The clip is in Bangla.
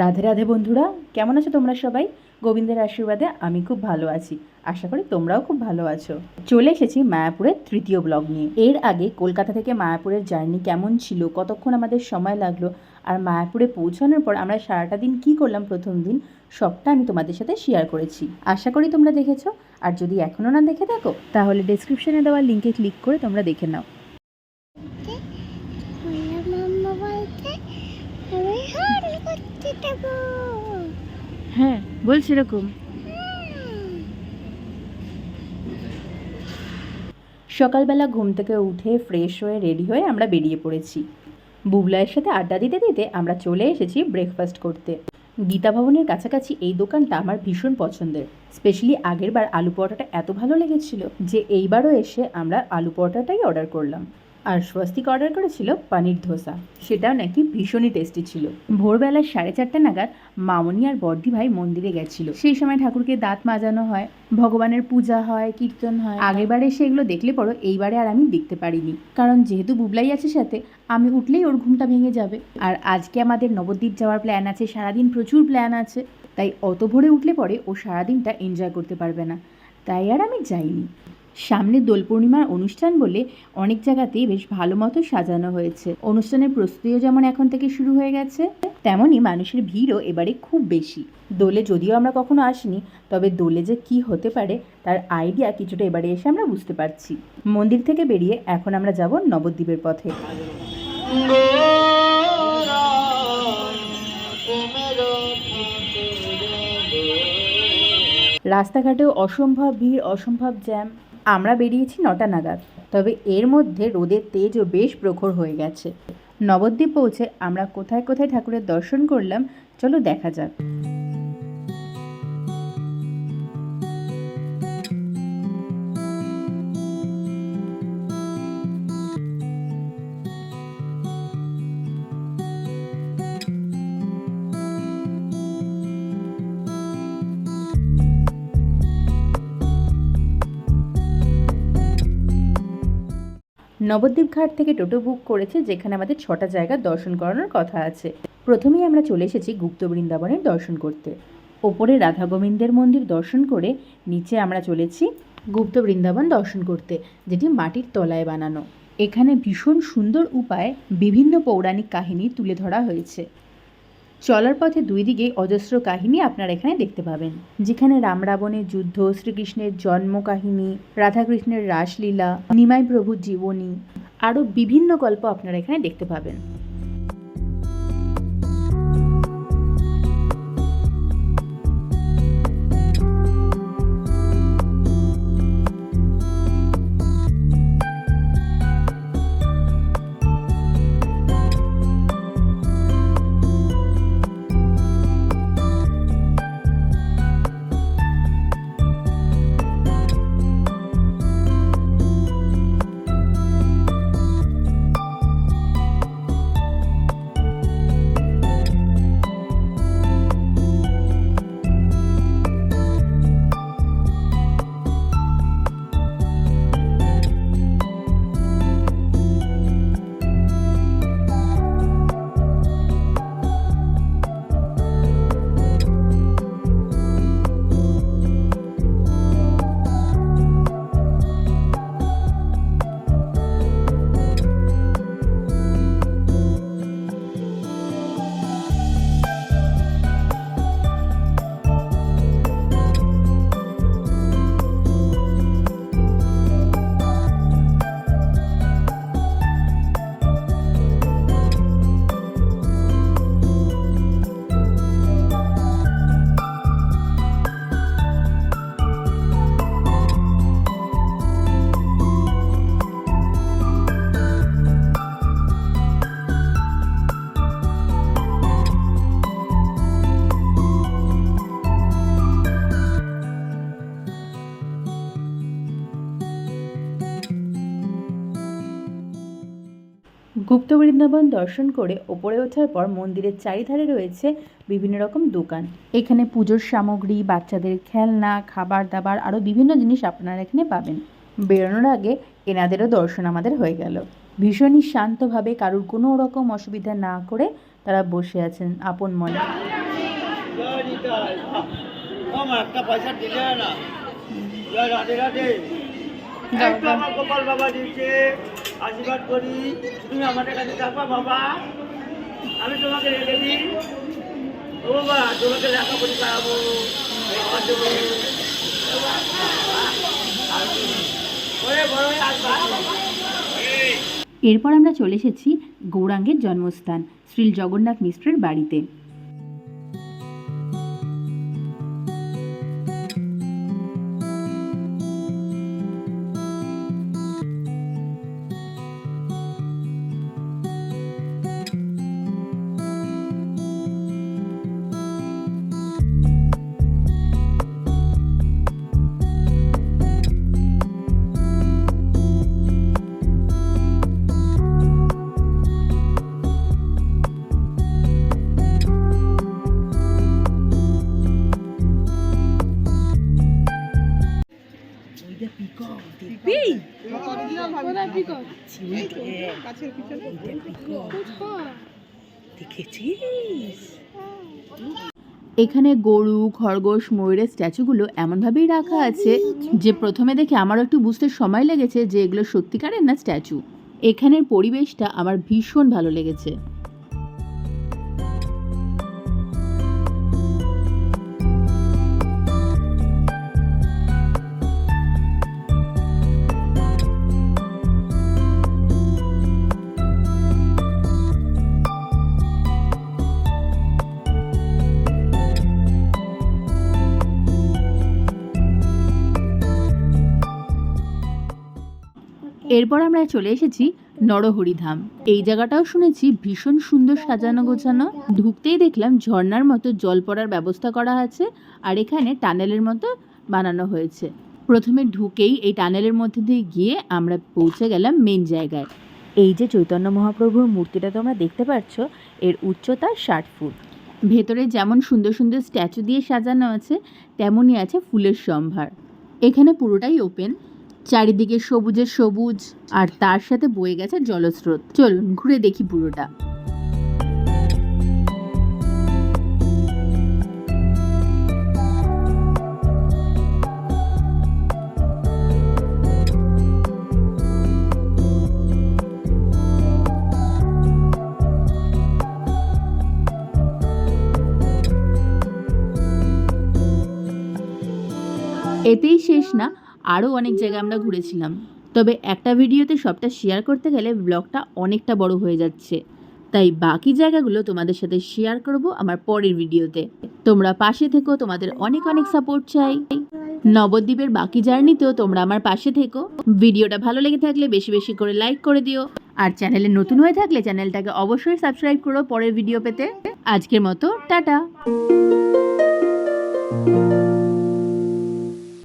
রাধে রাধে বন্ধুরা, কেমন আছো তোমরা সবাই? গোবিন্দের আশীর্বাদে আমি খুব ভালো আছি। আশা করি তোমরাও খুব ভালো আছো। চলে এসেছি মায়াপুরের তৃতীয় ব্লগ নিয়ে। এর আগে কলকাতা থেকে মায়াপুরের জার্নি কেমন ছিল, কতক্ষণ আমাদের সময় লাগল, আর মায়াপুরে পৌঁছানোর পর আমরা সারাটা দিন কি করলাম প্রথম দিন, সবটা আমি তোমাদের সাথে শেয়ার করেছি। আশা করি তোমরা দেখেছ। আর যদি এখনও না দেখে থাকো, তাহলে ডেসক্রিপশনে দেওয়া লিঙ্কে ক্লিক করে তোমরা দেখে নাও। হ্যাঁ বল সেরকম। সকালবেলা ঘুম থেকে উঠে ফ্রেশ হয়ে রেডি হয়ে আমরা বেরিয়ে পড়েছি। বুবলাইয়ের সাথে আড্ডা দিতে দিতে আমরা চলে এসেছি ব্রেকফাস্ট করতে। গীতা ভবনের কাছাকাছি এই দোকানটা আমার ভীষণ পছন্দের। স্পেশালি আগেরবার আলু পরোটাটা এত ভালো লেগেছিল যে এইবারও এসে আমরা আলু পরোটাটাই অর্ডার করলাম। আর স্বস্তিক অর্ডার করেছিল পানির ধোসা। সেটাও নাকি ভীষণই টেস্টি ছিল। ভোরবেলা সাড়ে চারটে নাগাদ মামনি আর বর্দি ভাই মন্দিরে গেছিল। সেই সময় ঠাকুরকে দাঁত মাজানো হয়, ভগবানের পূজা হয়, কীর্তন হয়। আগেরবারে এসে এগুলো দেখলে পরো, এইবারে আর আমি দেখতে পারিনি। কারণ যেহেতু বুবলাই আছে সাথে, আমি উঠলেই ওর ঘুমটা ভেঙে যাবে। আর আজকে আমাদের নবদ্বীপ যাওয়ার প্ল্যান আছে, সারাদিন প্রচুর প্ল্যান আছে। তাই অত ভোরে উঠলে পরে ও সারাদিনটা এনজয় করতে পারবে না। তাই আর আমি যাইনি। সামনে দোল পূর্ণিমার অনুষ্ঠান বলে অনেক জায়গাতেই বেশ ভালো মতো সাজানো হয়েছে। অনুষ্ঠানের প্রস্তুতিও যেমন এখন থেকে শুরু হয়ে গেছে, তেমনই মানুষের ভিড়ও এবারে খুব বেশি। দোলে যদিও আমরা কখনো আসিনি, তবে দোলে যে কি হতে পারে তার আইডিয়া কিছুটা এবারে এসে আমরা বুঝতে পারছি। মন্দির থেকে বেরিয়ে এখন আমরা যাব নবদ্বীপের পথে। রাস্তাঘাটেও অসম্ভব ভিড়, অসম্ভব জ্যাম। আমরা বেরিয়েছি নটা নাগাদ। তবে এর মধ্যে রোদের তেজও বেশ প্রখর হয়ে গেছে। নবদ্বীপ পৌঁছে আমরা কোথায় কোথায় ঠাকুরের দর্শন করলাম, চলো দেখা যাক। নবদ্বীপ ঘাট থেকে টোটো বুক করেছে, যেখানে আমাদের ছটা জায়গা দর্শন করানোর কথা আছে। প্রথমেই আমরা চলে এসেছি গুপ্ত বৃন্দাবনের দর্শন করতে। ওপরে রাধা গোবিন্দের মন্দির দর্শন করে নিচে আমরা চলেছি গুপ্ত বৃন্দাবন দর্শন করতে, যেটি মাটির তলায় বানানো। এখানে ভীষণ সুন্দর উপায়ে বিভিন্ন পৌরাণিক কাহিনী তুলে ধরা হয়েছে। চলার পথে দুই দিকে অজস্র কাহিনী আপনারা এখানে দেখতে পাবেন। যেখানে রাম রাবণের যুদ্ধ, শ্রীকৃষ্ণের জন্ম কাহিনী রাধাকৃষ্ণের রাসলীলা, নিমাই প্রভুর জীবনী, আরও বিভিন্ন গল্প আপনারা এখানে দেখতে পাবেন। গুপ্ত বৃন্দাবন দর্শন করে ওপরে ওঠার পর মন্দিরের চারিধারে রয়েছে বিভিন্ন রকম দোকান এখানে পুজোর সামগ্রী বাচ্চাদের খেলনা খাবার দাবার আরও বিভিন্ন জিনিস আপনারা এখানে পাবেন বেরোনোর আগে এনাদেরও দর্শন আমাদের হয়ে গেল ভীষণই শান্তভাবে কারুর কোনো রকম অসুবিধা না করে তারা বসে আছেন আপন মনে হয় পয়সা দিলে না আশীর্বাদ করি। তুমি আমাদের কাছে থাকবা বাবা। আমি তোমাকে রেখে দিই। ও বাবা, তোমাকে হয়ে আসবা। এই এরপর আমরা চলে এসেছি গৌরাঙ্গের জন্মস্থান শ্রী জগন্নাথ মিশ্রের বাড়িতে। এখানে গরু, খরগোশ, ময়ূরের স্ট্যাচুগুলো এমনভাবেই রাখা আছে যে প্রথমে দেখে আমারও একটু বুঝতে সময় লেগেছে যে এগুলো সত্যিকারের না স্ট্যাচু। এখানের পরিবেশটা আমার ভীষণ ভালো লেগেছে। এরপর আমরা চলে এসেছি নরহরিধাম। এই জায়গাটাও শুনেছি ভীষণ সুন্দর সাজানো গোছানো। ঢুকতেই দেখলাম ঝর্ণার মতো জল পড়ার ব্যবস্থা করা আছে আর এখানে টানেলের মতো বানানো হয়েছে। প্রথমে ঢুকেই এই টানেলের মধ্যে দিয়ে গিয়ে আমরা পৌঁছে গেলাম মেন জায়গায়। এই যে চৈতন্য মহাপ্রভুর মূর্তিটা তোমরা দেখতে পাচ্ছ এর উচ্চতা ষাট ফুট। ভেতরে যেমন সুন্দর সুন্দর স্ট্যাচু দিয়ে সাজানো আছে, তেমনই আছে ফুলের সম্ভার। এখানে পুরোটাই ওপেন চারিদিকে সবুজের সবুজ, আর তার সাথে বয়ে গেছে জলস্রোত। চলুন, ঘুরে দেখি পুরোটা। এতেই শেষ না আরও অনেক জায়গা আমরা ঘুরেছিলাম। তবে একটা ভিডিওতে সবটা শেয়ার করতে গেলে ব্লগটা অনেকটা বড় হয়ে যাচ্ছে। তাই বাকি জায়গাগুলো তোমাদের সাথে শেয়ার করব আমার পরের ভিডিওতে। তোমরা পাশে থেকো, তোমাদের অনেক অনেক সাপোর্ট চাই। নবদ্বীপের বাকি জার্নিতেও তোমরা আমার পাশে থেকো। ভিডিওটা ভালো লেগে থাকলে বেশি বেশি করে লাইক করে দিও। আর চ্যানেলে নতুন হয়ে থাকলে চ্যানেলটাকে অবশ্যই সাবস্ক্রাইব করো পরের ভিডিও পেতে। আজকের মতো, টাটা!